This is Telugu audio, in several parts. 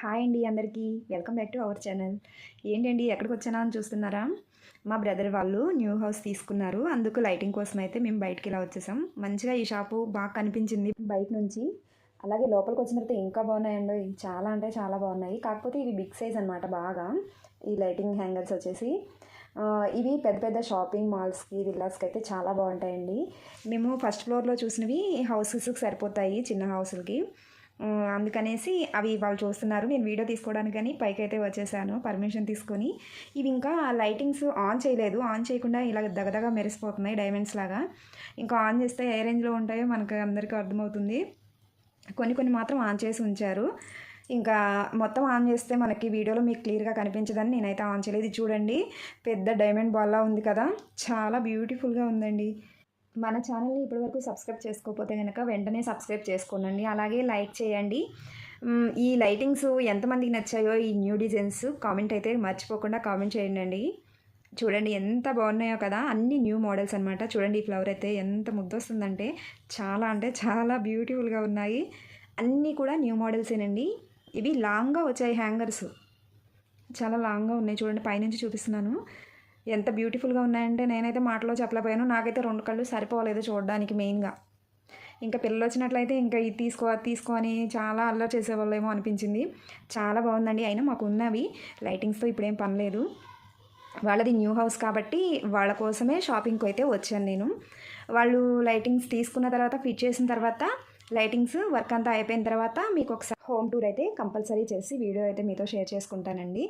హాయ్ అండి అందరికీ. Welcome back to our channel. ఏంటండి ఎక్కడికి వచ్చానా అని చూస్తున్నారా? మా బ్రదర్ వాళ్ళు న్యూ హౌస్ తీసుకున్నారు. అందుకు లైటింగ్ కోసం అయితే మేము బయటికి ఇలా వచ్చేసాం. మంచిగా ఈ షాపు బాగా కనిపించింది బయట నుంచి. అలాగే లోపలికి వచ్చిన తర్వాత ఇంకా బాగున్నాయండి. చాలా అంటే చాలా బాగున్నాయి. కాకపోతే ఇవి బిగ్ సైజ్ అనమాట బాగా. ఈ లైటింగ్ హ్యాంగర్స్ వచ్చేసి. ఇవి పెద్ద పెద్ద షాపింగ్ మాల్స్కి విల్లాస్కి అయితే చాలా బాగుంటాయండి. మేము ఫస్ట్ ఫ్లోర్లో చూసినవి హౌసెస్కి సరిపోతాయి చిన్న హౌస్లకి. అందుకనేసి అవి వాళ్ళు చూస్తున్నారు. నేను వీడియో తీసుకోవడానికి కానీ పైకి అయితే వచ్చేసాను. పర్మిషన్ తీసుకొని. ఇవి ఇంకా లైటింగ్స్ ఆన్ చేయలేదు. ఆన్ చేయకుండా ఇలా దగదగా మెరిసిపోతున్నాయి డైమండ్స్ లాగా. ఇంకా ఆన్ చేస్తే ఏ రేంజ్లో ఉంటాయో మనకు అందరికీ అర్థమవుతుంది. కొన్ని కొన్ని మాత్రం ఆన్ చేసి ఉంచారు. ఇంకా మొత్తం ఆన్ చేస్తే మనకి వీడియోలో మీకు క్లియర్గా కనిపించదని నేనైతే ఆన్ చేయలేదు. చూడండి. పెద్ద డైమండ్ బాల్లా ఉంది కదా. చాలా బ్యూటిఫుల్గా ఉందండి. మన ఛానల్ని ఇప్పటివరకు సబ్స్క్రైబ్ చేసుకోకపోతే కనుక వెంటనే సబ్స్క్రైబ్ చేసుకోనండి. అలాగే లైక్ చేయండి. ఈ లైటింగ్స్ ఎంతమందికి నచ్చాయో ఈ న్యూ డిజైన్స్ కామెంట్ అయితే మర్చిపోకుండా కామెంట్ చేయండి చూడండి ఎంత బాగున్నాయో కదా అన్ని న్యూ మోడల్స్ అనమాట చూడండి ఈ ఫ్లవర్ అయితే ఎంత ముద్దొస్తుందంటే చాలా అంటే చాలా బ్యూటిఫుల్గా ఉన్నాయి. అన్నీ కూడా న్యూ మోడల్సేనండి. ఇవి లాంగ్గా వచ్చాయి హ్యాంగర్స్. చాలా లాంగ్గా ఉన్నాయి. చూడండి పైనుంచి చూపిస్తున్నాను. ఎంత బ్యూటిఫుల్గా ఉన్నాయంటే నేనైతే మాటలో చెప్పలేకపోయాను. నాకైతే రెండు కళ్ళు సరిపోలేదు చూడడానికి మెయిన్గా. ఇంకా పిల్లలు వచ్చినట్లయితే ఇంకా ఇది తీసుకో అది తీసుకో అని చాలా అల్లరి చేసేవాళ్ళేమో అనిపించింది. చాలా బాగుందండి. అయినా మాకు ఉన్నవి లైటింగ్స్తో ఇప్పుడేం పనిలేదు వాళ్ళది న్యూ హౌస్ కాబట్టి వాళ్ళ కోసమే షాపింగ్కి అయితే వచ్చాను నేను. వాళ్ళు లైటింగ్స్ తీసుకున్న తర్వాత ఫిట్ చేసిన తర్వాత లైటింగ్స్ వర్క్ అంతా అయిపోయిన తర్వాత మీకు ఒకసారి హోమ్ టూర్ అయితే కంపల్సరీ చేసి వీడియో అయితే మీతో షేర్ చేసుకుంటానండి.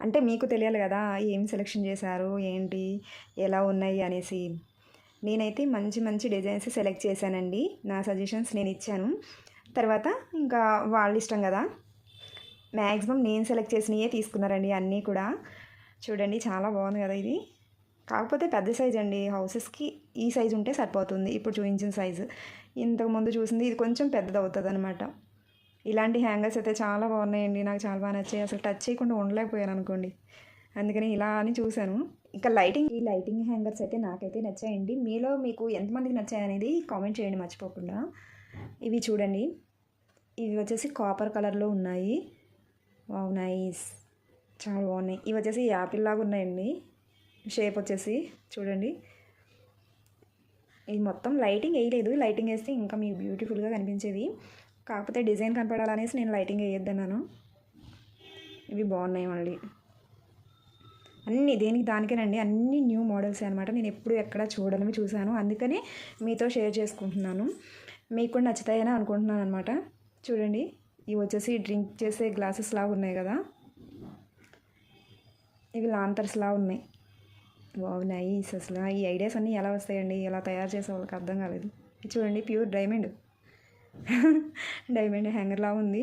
అంటే మీకు తెలియాలి కదా ఏం సెలెక్షన్ చేశారు ఏంటి ఎలా ఉన్నాయి అనేసి. నేనైతే మంచి మంచి డిజైన్స్ సెలెక్ట్ చేశానండి. నా సజెషన్స్ నేను ఇచ్చాను. తర్వాత ఇంకా వాళ్ళ ఇష్టం కదా. మ్యాక్సిమం నేను సెలెక్ట్ చేసినవే తీసుకున్నారండి అన్నీ కూడా. చూడండి చాలా బాగుంది కదా ఇది. కాకపోతే పెద్ద సైజ్ అండి. హౌసెస్కి ఈ సైజు ఉంటే సరిపోతుంది. ఇప్పుడు చూపించిన సైజు ఇంతకుముందు చూసింది ఇది కొంచెం పెద్దది అవుతుంది అనమాట ఇలాంటి హ్యాంగర్స్ అయితే చాలా బాగున్నాయండి. నాకు చాలా బాగా నచ్చాయి. అసలు టచ్ చేయకుండా ఉండలేకపోయాను అనుకోండి. అందుకని ఇలా అని చూశాను. ఇంకా లైటింగ్ ఈ లైటింగ్ హ్యాంగర్స్ అయితే నాకైతే నచ్చాయండి. మీలో మీకు ఎంతమందికి నచ్చాయి అనేది కామెంట్ చేయండి మర్చిపోకుండా. ఇవి చూడండి. ఇవి వచ్చేసి కాపర్ కలర్లో ఉన్నాయి. Wow nice. చాలా బాగున్నాయి. ఇవి వచ్చేసి యాపిల్ లాగా ఉన్నాయండి. షేప్ వచ్చేసి చూడండి. ఇది మొత్తం లైటింగ్ వేయలేదు. లైటింగ్ వేస్తే ఇంకా మీకు బ్యూటిఫుల్గా కనిపించేది కాకపోతే డిజైన్ కనపడాలనేసి నేను లైటింగ్ వేయొద్దన్నాను. ఇవి బాగున్నాయి మళ్ళీ. అన్నీ దేనికి దానికేనండి అన్ని న్యూ మోడల్స్ అనమాట నేను ఎప్పుడు ఎక్కడ చూడనివి చూశాను. అందుకని మీతో షేర్ చేసుకుంటున్నాను. మీకు కూడా నచ్చుతాయని అనుకుంటున్నాను అనమాట చూడండి ఇవి వచ్చేసి డ్రింక్ చేసే గ్లాసెస్ లాగా ఉన్నాయి కదా. ఇవి లాంతర్స్ లా ఉన్నాయి. బాగున్నాయి అసలు. ఈ ఐడియాస్ అన్నీ ఎలా వస్తాయండి? ఎలా తయారు చేసే వాళ్ళకి అర్థం కాలేదు. చూడండి ప్యూర్ డైమండ్. డైమండ్ హ్యాంగర్లా ఉంది.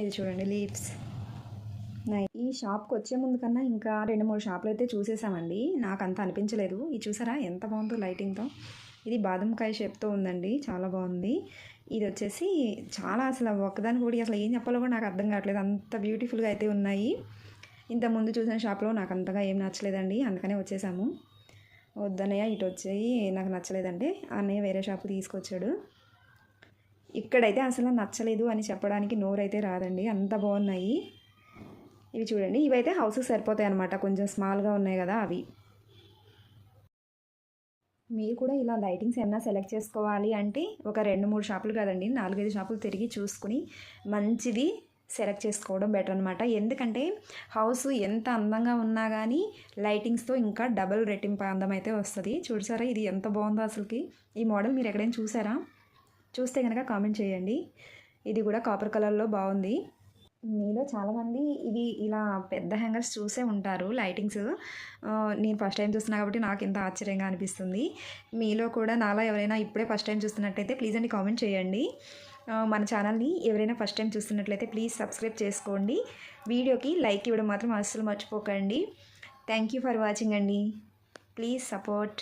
ఇది చూడండి లీవ్స్. ఈ షాప్కి వచ్చే ముందు కన్నా ఇంకా రెండు మూడు షాపులు అయితే చూసేసామండి. నాకు అంత అనిపించలేదు. ఇది చూసారా? ఎంత బాగుందో లైటింగ్తో. ఇది బాదంకాయ షేప్తో ఉందండి. చాలా బాగుంది. ఇది వచ్చేసి చాలా అసలు ఒకదాని కూడా అసలు ఏం చెప్పాలో కూడా నాకు అర్థం కావట్లేదు. అంత బ్యూటిఫుల్గా అయితే ఉన్నాయి. ఇంత ముందు చూసిన షాప్లో నాకు అంతగా ఏం నచ్చలేదండి. అందుకనే వచ్చేసాము. వద్దనయ్య ఇటు వచ్చాయి. నాకు నచ్చలేదంటే అన్నయ్య వేరే షాపు తీసుకొచ్చాడు. ఇక్కడైతే అసలు నచ్చలేదు అని చెప్పడానికి నోరైతే రాదండి. అంత బాగున్నాయి. ఇవి చూడండి. ఇవైతే హౌసెస్ సరిపోతాయి అనమాట కొంచెం స్మాల్గా ఉన్నాయి కదా అవి. మీరు కూడా ఇలా లైటింగ్స్ ఏమైనా సెలెక్ట్ చేసుకోవాలి అంటే ఒక రెండు మూడు షాపులు కాదండి నాలుగైదు షాపులు తిరిగి చూసుకుని మంచిది సెలెక్ట్ చేసుకోవడం బెటర్ అనమాట ఎందుకంటే హౌస్ ఎంత అందంగా ఉన్నా కానీ లైటింగ్స్తో ఇంకా డబుల్ రెట్టింపు అందం అయితే వస్తుంది. చూసారా? ఇది ఎంత బాగుందో అసలుకి. ఈ మోడల్ మీరు ఎక్కడైనా చూసారా? చూస్తే కనుక కామెంట్ చేయండి. ఇది కూడా కాపర్ కలర్లో బాగుంది. మీలో చాలామంది ఇవి ఇలా పెద్ద హ్యాంగర్స్ చూసే ఉంటారు లైటింగ్స్. నేను ఫస్ట్ టైం చూస్తున్నా కాబట్టి నాకు ఇంత ఆశ్చర్యంగా అనిపిస్తుంది. మీలో కూడా నాలా ఎవరైనా ఇప్పుడే ఫస్ట్ టైం చూస్తున్నట్టయితే ప్లీజ్ అండి కామెంట్ చేయండి. మన ఛానల్ని ఎవరైనా ఫస్ట్ టైం చూస్తున్నట్లయితే ప్లీజ్ సబ్స్క్రైబ్ చేసుకోండి. వీడియోకి లైక్ ఇవ్వడం మాత్రం అస్సలు మర్చిపోకండి. థ్యాంక్ యూ ఫర్ వాచింగ్ అండి. Please support.